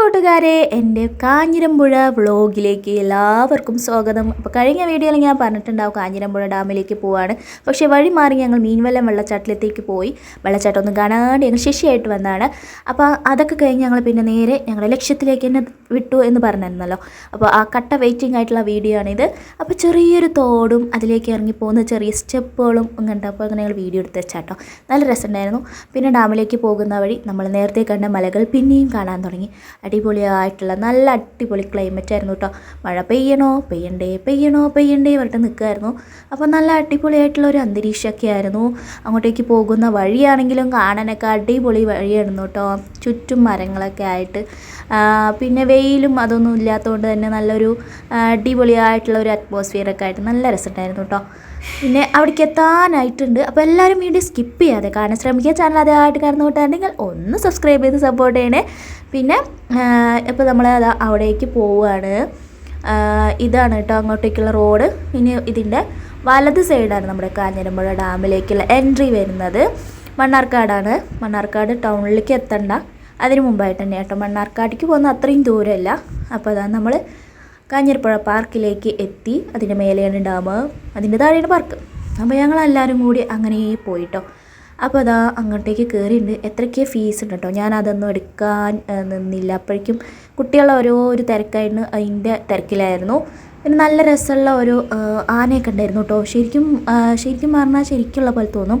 കൂട്ടുകാരെ എന്റെ കാഞ്ഞിരമ്പുഴ വ്ളോഗിലേക്ക് എല്ലാവർക്കും സ്വാഗതം. അപ്പോൾ കഴിഞ്ഞ വീഡിയോയിൽ ഞാൻ പറഞ്ഞിട്ടുണ്ടാവും കാഞ്ഞിരമ്പുഴ ഡാമിലേക്ക് പോവാണ്. പക്ഷേ വഴി മാറി ഞങ്ങൾ മീൻവല്ലം വെള്ളച്ചാട്ടിലത്തേക്ക് പോയി. വെള്ളച്ചാട്ടം ഒന്നും കാണാണ്ട് ഞങ്ങൾ ശശിയായിട്ട് വന്നതാണ്. അപ്പോൾ അതൊക്കെ കഴിഞ്ഞ് ഞങ്ങൾ പിന്നെ നേരെ ഞങ്ങളുടെ ലക്ഷ്യത്തിലേക്ക് തന്നെ വിട്ടു എന്ന് പറഞ്ഞിരുന്നല്ലോ. അപ്പോൾ ആ കട്ട വെയിറ്റിംഗ് ആയിട്ടുള്ള വീഡിയോ ആണിത്. അപ്പോൾ ചെറിയൊരു തോടും അതിലേക്ക് ഇറങ്ങി പോകുന്ന ചെറിയ സ്റ്റെപ്പുകളും കണ്ടപ്പോൾ അങ്ങനെ ഞങ്ങൾ വീഡിയോ എടുത്ത് വെച്ചാട്ടോ. നല്ല രസമുണ്ടായിരുന്നു. പിന്നെ ഡാമിലേക്ക് പോകുന്ന വഴി നമ്മൾ നേരത്തെ കണ്ട മലകൾ പിന്നെയും കാണാൻ തുടങ്ങി. അടിപൊളിയായിട്ടുള്ള നല്ല അടിപൊളി ക്ലൈമറ്റ് ആയിരുന്നു കേട്ടോ മഴ പെയ്യണോ? പെയ്യണ്ടേ? പെയ്യണോ? പെയ്യണ്ടേ? പറഞ്ഞിട്ട് നിൽക്കുമായിരുന്നു അപ്പോൾ നല്ല അടിപൊളിയായിട്ടുള്ള ഒരു അന്തരീക്ഷമൊക്കെ ആയിരുന്നു. അങ്ങോട്ടേക്ക് പോകുന്ന വഴിയാണെങ്കിലും കാണാനൊക്കെ അടിപൊളി വഴിയായിരുന്നു കേട്ടോ ചുറ്റും മരങ്ങളൊക്കെ ആയിട്ട്. പിന്നെ വെയിലും അതൊന്നും ഇല്ലാത്തതുകൊണ്ട് തന്നെ നല്ലൊരു അടിപൊളിയായിട്ടുള്ള ഒരു അറ്റ്മോസ്ഫിയറൊക്കെ ആയിട്ട് നല്ല രസമുണ്ടായിരുന്നു കേട്ടോ പിന്നെ അവിടേക്ക് എത്താനായിട്ടുണ്ട്. അപ്പോൾ എല്ലാവരും വീഡിയോ സ്കിപ്പ് ചെയ്യാതെ കാണാൻ ശ്രമിക്കുക. ചാനൽ ആദ്യമായിട്ട് കടന്നു കൂട്ടുകാരുണ്ടെങ്കിൽ ഒന്ന് സബ്സ്ക്രൈബ് ചെയ്ത് സപ്പോർട്ട് ചെയ്യണേ. പിന്നെ ഇപ്പോൾ നമ്മൾ അത് അവിടേക്ക് പോവുകയാണ് ഇതാണ് കേട്ടോ അങ്ങോട്ടേക്കുള്ള റോഡ്. ഇനി ഇതിന്റെ വലത് സൈഡാണ് നമ്മുടെ കാഞ്ഞിരമ്പുഴ ഡാമിലേക്കുള്ള എൻട്രി വരുന്നത്. മണ്ണാർക്കാടാണ്. മണ്ണാർക്കാട് ടൗണിലേക്ക് എത്തണ്ട. അതിന് മുമ്പായിട്ട് തന്നെ കേട്ടോ മണ്ണാർക്കാടേക്ക് പോകുന്ന അത്രയും ദൂരമല്ല അപ്പോൾ അതാണ് നമ്മൾ കാഞ്ഞിരപ്പുഴ പാർക്കിലേക്ക് എത്തി. അതിന്റെ മേലെയാണ് ഡാം. അതിന്റെ താഴെയാണ് പാർക്ക്. അപ്പോൾ ഞങ്ങൾ എല്ലാവരും കൂടി അങ്ങനെ പോയിട്ടോ അപ്പോൾ അതാ അങ്ങോട്ടേക്ക് കയറിയിട്ടുണ്ട് എത്രയ്ക്ക് ഫീസ് ഉണ്ട് കേട്ടോ ഞാൻ അതൊന്നും എടുക്കാൻ നിന്നില്ല. അപ്പോഴേക്കും കുട്ടികളെ ഓരോ ഒരു തിരക്കായിരുന്നു. അതിന്റെ തിരക്കിലായിരുന്നു. പിന്നെ നല്ല രസമുള്ള ഒരു ആനയൊക്കെ ഉണ്ടായിരുന്നു കേട്ടോ ശരിക്കും ശരിക്കും പറഞ്ഞാൽ ശരിക്കുള്ള പോലെ തോന്നും.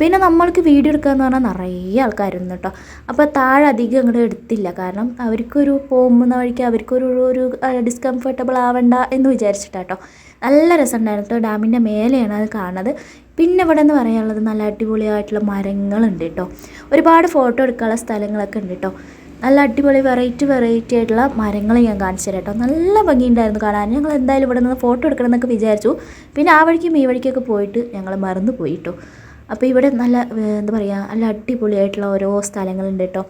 പിന്നെ നമ്മൾക്ക് വീഡിയോ എടുക്കാന്ന് പറഞ്ഞാൽ നിറയെ ആൾക്കാരുന്നു കേട്ടോ അപ്പോൾ താഴെ അധികം അങ്ങോട്ട് എടുത്തില്ല. കാരണം അവർക്കൊരു പോകുന്ന വഴിക്ക് അവർക്കൊരു ഒരു ഡിസ്കംഫർട്ടബിൾ ആവണ്ട എന്ന് വിചാരിച്ചിട്ടാട്ടോ നല്ല രസമുണ്ടായിരുന്നു കേട്ടോ ഡാമിന്റെ മേലെയാണ് അത് കാണുന്നത്. പിന്നെ ഇവിടെ എന്ന് പറയാനുള്ളത് നല്ല അടിപൊളിയായിട്ടുള്ള മരങ്ങളുണ്ട് കേട്ടോ ഒരുപാട് ഫോട്ടോ എടുക്കാനുള്ള സ്ഥലങ്ങളൊക്കെ ഉണ്ട് കേട്ടോ നല്ല അടിപൊളി വെറൈറ്റി വെറൈറ്റി ആയിട്ടുള്ള മരങ്ങൾ ഞാൻ കാണിച്ചു കേട്ടോ നല്ല ഭംഗിയുണ്ടായിരുന്നു കാണാൻ. ഞങ്ങൾ എന്തായാലും ഇവിടെ നിന്ന് ഫോട്ടോ എടുക്കണം എന്നൊക്കെ വിചാരിച്ചു. പിന്നെ ആ വഴിക്കും ഈ വഴിക്കൊക്കെ പോയിട്ട് ഞങ്ങൾ മറന്നു പോയി കേട്ടോ അപ്പോൾ ഇവിടെ നല്ല എന്താ പറയുക നല്ല അടിപൊളിയായിട്ടുള്ള ഓരോ സ്ഥലങ്ങളുണ്ട് കേട്ടോ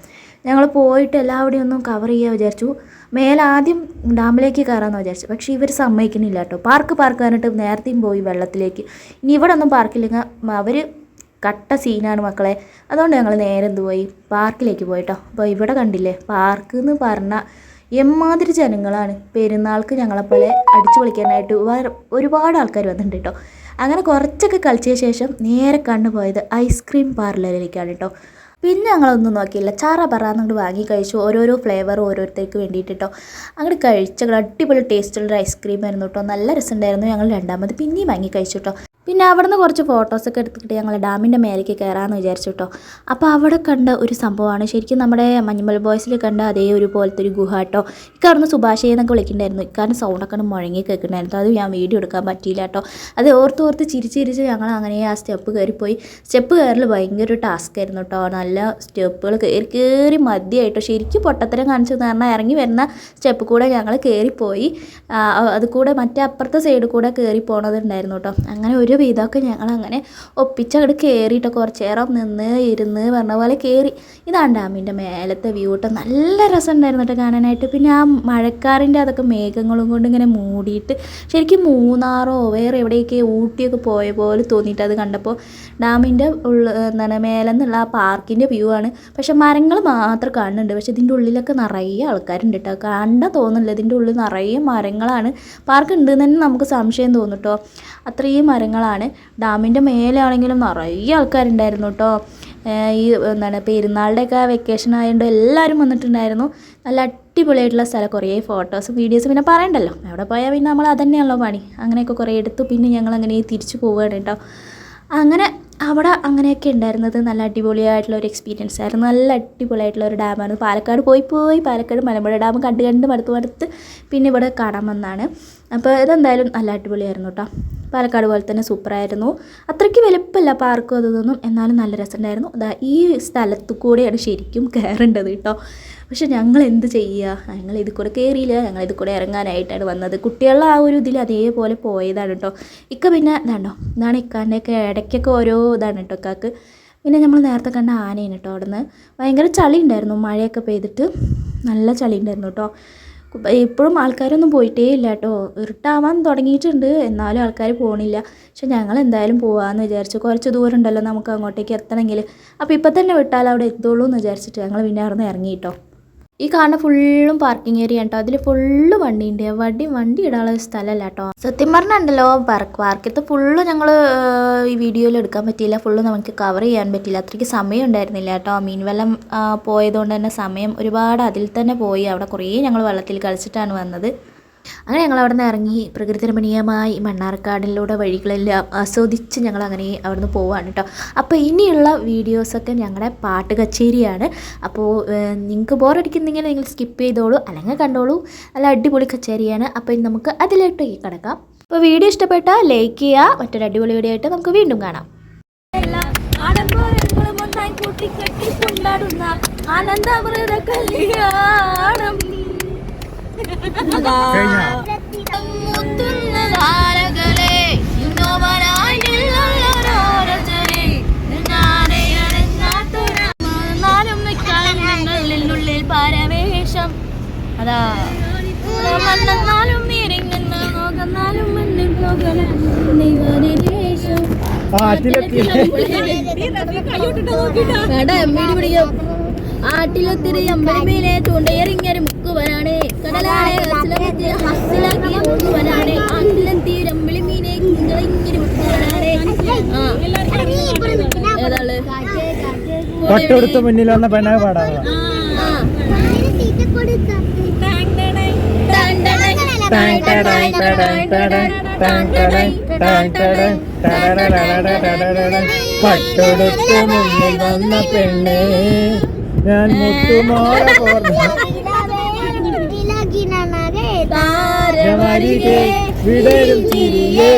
ഞങ്ങൾ പോയിട്ട് എല്ലാവിടെയും ഒന്നും കവർ ചെയ്യാൻ വിചാരിച്ചു. മേലെ ആദ്യം ഡാമിലേക്ക് കയറാമെന്ന് വിചാരിച്ചു. പക്ഷേ ഇവർ സമ്മതിക്കുന്നില്ല കേട്ടോ. പാർക്ക് പാർക്ക് പറഞ്ഞിട്ട് നേരത്തെയും പോയി വെള്ളത്തിലേക്ക്. ഇനി ഇവിടെ ഒന്നും പാർക്കില്ലെങ്കിൽ അവർ കട്ട സീനാണ് മക്കളെ. അതുകൊണ്ട് ഞങ്ങൾ നേരെ എന്ത് പോയി? പാർക്കിലേക്ക് പോയിട്ടോ അപ്പോൾ ഇവിടെ കണ്ടില്ലേ? പാർക്ക് എന്ന് പറഞ്ഞാൽ എമ്മാതിരി ജനങ്ങളാണ്. പെരുന്നാൾക്ക് ഞങ്ങളെപ്പോലെ അടിച്ചു പൊളിക്കാനായിട്ട് ഒരുപാട് ആൾക്കാർ വന്നിട്ടുണ്ട് കേട്ടോ അങ്ങനെ കുറച്ചൊക്കെ കളിച്ച ശേഷം നേരെ കണ്ണു പോയത് ഐസ്ക്രീം പാർലറിലേക്കാണ് കേട്ടോ പിന്നെ ഞങ്ങളൊന്നും നോക്കിയില്ല. ചാറ പറ എന്നിട്ട് വാങ്ങി കഴിച്ചു. ഓരോരോ ഫ്ലേവർ ഓരോരുത്തർക്ക് വേണ്ടിയിട്ട് അങ്ങോട്ട് കഴിച്ച അടിപൊളി ടേസ്റ്റുള്ള ഐസ്ക്രീം ആയിരുന്നു കേട്ടോ നല്ല രസമുണ്ടായിരുന്നു ഞങ്ങൾ രണ്ടാമത്. പിന്നെയും വാങ്ങി കഴിച്ചു കേട്ടോ പിന്നെ അവിടുന്ന് കുറച്ച് ഫോട്ടോസൊക്കെ എടുത്തിട്ട് ഞങ്ങൾ ഡാമിന്റെ മേലേക്ക് കയറാമെന്ന് വിചാരിച്ചു കേട്ടോ അപ്പോൾ അവിടെ കണ്ട ഒരു സംഭവമാണ്. ശരിക്കും നമ്മുടെ മഞ്ഞുമൽ ബോയ്സിൽ കണ്ട അതേ ഒരു പോലത്തെ ഒരു ഗുഹ കേട്ടോ ഇക്കാർന്ന് സുഭാഷയെ എന്നൊക്കെ വിളിക്കണ്ടായിരുന്നു. ഇക്കാരൻ സൗണ്ടൊക്കെ മുഴങ്ങി കേൾക്കണ്ടായിരുന്നു. അത് ഞാൻ വീഡിയോ എടുക്കാൻ പറ്റിയില്ല കേട്ടോ അത് ഓർത്ത് ഓർത്ത് ചിരിച്ച് ചിരിച്ച് ഞങ്ങൾ അങ്ങനെ ആ സ്റ്റെപ്പ് കയറിപ്പോയി. സ്റ്റെപ്പ് കയറൽ ഭയങ്കര ഒരു ടാസ്ക് ആയിരുന്നു കേട്ടോ നല്ല സ്റ്റെപ്പുകൾ കയറി കയറി മതിയായിട്ടോ ശരിക്കും പൊട്ടത്തരം കാണിച്ചു പറഞ്ഞാൽ ഇറങ്ങി വരുന്ന സ്റ്റെപ്പ് കൂടെ ഞങ്ങൾ കയറിപ്പോയി അതുകൂടെ അത് കൂടെ മറ്റേ അപ്പുറത്തെ സൈഡ് കൂടെ കയറി പോണതുണ്ടായിരുന്നു കേട്ടോ അങ്ങനെ ഒരു വിധമൊക്കെ ഞങ്ങൾ അങ്ങനെ ഒപ്പിച്ചങ്ങോട്ട് കയറിയിട്ട് കുറച്ച് നേരം നിന്ന് ഇരുന്ന് പറഞ്ഞ പോലെ കയറി ഇതാണ് ഡാമിന്റെ മേലത്തെ വ്യൂ കേട്ടോ നല്ല രസമുണ്ടായിരുന്നു കേട്ടോ കാണാനായിട്ട്. പിന്നെ ആ മഴക്കാറിന്റെ അതൊക്കെ മേഘങ്ങളും കൊണ്ട് ഇങ്ങനെ മൂടിയിട്ട് ശരിക്കും മൂന്നാറോ വേറെ എവിടെയൊക്കെ ഊട്ടിയൊക്കെ പോയ പോലെ തോന്നിയിട്ട് അത് കണ്ടപ്പോൾ ഡാമിന്റെ ഉള്ള എന്താണ് മേലെ നിന്നുള്ള ആ പാർക്കിന്റെ വ്യൂ ആണ്. പക്ഷെ മരങ്ങൾ മാത്രം കാണുന്നുണ്ട്. പക്ഷെ ഇതിന്റെ ഉള്ളിലൊക്കെ നിറയെ ആൾക്കാരുണ്ട് കേട്ടോ. കണ്ടാൽ തോന്നുന്നില്ല ഇതിന്റെ ഉള്ളിൽ നിറയെ മരങ്ങളാണ്. പാർക്ക് ഉണ്ട് തന്നെ നമുക്ക് സംശയം തോന്നും കേട്ടോ. അത്രയും മരങ്ങളാണ് ഡാമിന്റെ മേലെ ആണെങ്കിലും നിറയെ ആൾക്കാരുണ്ടായിരുന്നു കേട്ടോ ഈ എന്താണ് പെരുന്നാളുടെയൊക്കെ വെക്കേഷൻ ആയതുകൊണ്ട് എല്ലാവരും വന്നിട്ടുണ്ടായിരുന്നു. നല്ല അടിപൊളിയായിട്ടുള്ള സ്ഥലം. കുറേ ഫോട്ടോസും വീഡിയോസും പിന്നെ പറയണ്ടല്ലോ. അവിടെ പോയാൽ പിന്നെ നമ്മൾ അതന്നെയാണല്ലോ പണി. അങ്ങനെയൊക്കെ കുറേ എടുത്തു. പിന്നെ ഞങ്ങൾ അങ്ങനെ തിരിച്ചു പോവുകയാണ് കേട്ടോ അങ്ങനെ അവിടെ അങ്ങനെയൊക്കെ ഉണ്ടായിരുന്നത് നല്ല അടിപൊളിയായിട്ടുള്ള ഒരു എക്സ്പീരിയൻസ് ആയിരുന്നു. നല്ല അടിപൊളിയായിട്ടുള്ള ഒരു ഡാമാണ് പാലക്കാട് പോയി പോയി. പാലക്കാട് മലമ്പുഴ ഡാം കണ്ട് കണ്ട് മടുത്ത് മടുത്ത് പിന്നെ ഇവിടെ കാണാൻ വന്നതാണ്. അപ്പോൾ ഇതെന്തായാലും നല്ല അടിപൊളിയായിരുന്നു കേട്ടോ. പാലക്കാട് പോലെ തന്നെ സൂപ്പറായിരുന്നു. അത്രയ്ക്ക് വലുപ്പമല്ല പാർക്കും അതൊന്നും എന്നാലും നല്ല രസമുണ്ടായിരുന്നു. അതാ ഈ സ്ഥലത്തു കൂടെയാണ് ശരിക്കും കയറേണ്ടത് കേട്ടോ. പക്ഷെ ഞങ്ങൾ എന്ത് ചെയ്യുക? ഞങ്ങൾ ഇതിൽ കൂടെ കയറിയില്ല. ഞങ്ങൾ ഇതിൽ കൂടെ ഇറങ്ങാനായിട്ടാണ് വന്നത്. കുട്ടികളുടെ ആ ഒരു ഇതിൽ അതേപോലെ പോയതാണ് കേട്ടോ. ഇക്ക പിന്നെ ഇതാണ്ടോ ഇതാണ് ഇക്കാന്റെയൊക്കെ ഇടയ്ക്കൊക്കെ ഓരോ ഇതാണ് കേട്ടോ ഇക്കാക്ക്. പിന്നെ നമ്മൾ നേരത്തെ കണ്ട ആനയാണ് കേട്ടോ അവിടെ നിന്ന് ഭയങ്കര ചളി ഉണ്ടായിരുന്നു മഴയൊക്കെ പെയ്തിട്ട് നല്ല ചളി ഉണ്ടായിരുന്നു കേട്ടോ. ഇപ്പോഴും ആൾക്കാരൊന്നും പോയിട്ടേ ഇല്ല കേട്ടോ ഇരുട്ടാവാൻ തുടങ്ങിയിട്ടുണ്ട്. എന്നാലും ആൾക്കാർ പോകണില്ല പക്ഷെ ഞങ്ങൾ എന്തായാലും പോകാമെന്ന് വിചാരിച്ചു. കുറച്ച് ദൂരം ഉണ്ടല്ലോ നമുക്ക് അങ്ങോട്ടേക്ക് എത്തണമെങ്കിൽ അപ്പോൾ ഇപ്പം തന്നെ വിട്ടാൽ അവിടെ എത്തുള്ളൂ എന്ന് വിചാരിച്ചിട്ട് ഞങ്ങൾ പിന്നെ അവിടെ നിന്ന് ഇറങ്ങി കേട്ടോ ഈ കാണുന്ന ഫുള്ളും പാർക്കിംഗ് ഏരിയ കേട്ടോ അതിൽ ഫുള്ള് വണ്ടിയുണ്ട്. വണ്ടി വണ്ടി ഇടാനുള്ള സ്ഥലമല്ല കേട്ടോ സത്യം പറഞ്ഞുണ്ടല്ലോ പാർക്ക് പാർക്കത്തെ ഫുള്ള് ഞങ്ങൾ ഈ വീഡിയോയിൽ എടുക്കാൻ പറ്റിയില്ല. ഫുള്ള് നമുക്ക് കവർ ചെയ്യാൻ പറ്റില്ല അത്രയ്ക്ക് സമയം ഉണ്ടായിരുന്നില്ല കേട്ടോ മീൻ വെള്ളം പോയതുകൊണ്ട് തന്നെ സമയം ഒരുപാട് അതിൽ തന്നെ പോയി. അവിടെ കുറേ ഞങ്ങൾ വെള്ളത്തിൽ കളിച്ചിട്ടാണ് വന്നത്. അങ്ങനെ ഞങ്ങൾ അവിടെ നിന്ന് ഇറങ്ങി പ്രകൃതി രമണീയമായി മണ്ണാർക്കാടിലൂടെ വഴികളെല്ലാം ആസ്വദിച്ച് ഞങ്ങൾ അങ്ങനെ അവിടെ പോവാണ് കേട്ടോ അപ്പോൾ ഇനിയുള്ള വീഡിയോസൊക്കെ ഞങ്ങളുടെ പാട്ട് കച്ചേരിയാണ്. അപ്പോൾ നിങ്ങൾക്ക് ബോറടിക്കുന്നെങ്കിൽ നിങ്ങൾ സ്കിപ്പ് ചെയ്തോളൂ. അല്ലെങ്കിൽ കണ്ടോളൂ. നല്ല അടിപൊളി കച്ചേരിയാണ്. അപ്പോൾ നമുക്ക് അതിലേക്ക് കിടക്കാം. അപ്പോൾ വീഡിയോ ഇഷ്ടപ്പെട്ടാൽ ലൈക്ക് ചെയ്യുക. മറ്റൊരു അടിപൊളി വീഡിയോ ആയിട്ട് നമുക്ക് വീണ്ടും കാണാം. ആഡംബരങ്ങളും ഒന്നായി പരവേഷം അമ്പലമേലെ തൊട്ടടുത്ത് മുന്നിൽ വന്ന പെണ്ണ പാടാ. ആ. പട്ടൊടുത്ത് മുന്നിൽ വന്ന പെണ്ണേ ഞാൻ മുത്തുമാറ പോർവരികെ വിടരും ചിരിയേ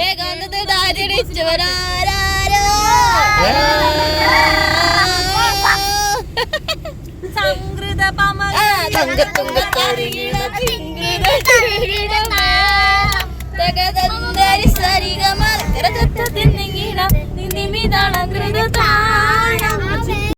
ഏകാന്തത്തിൽ പമ സരിഗമ രഥത്തിൽ താളം നിമിതളം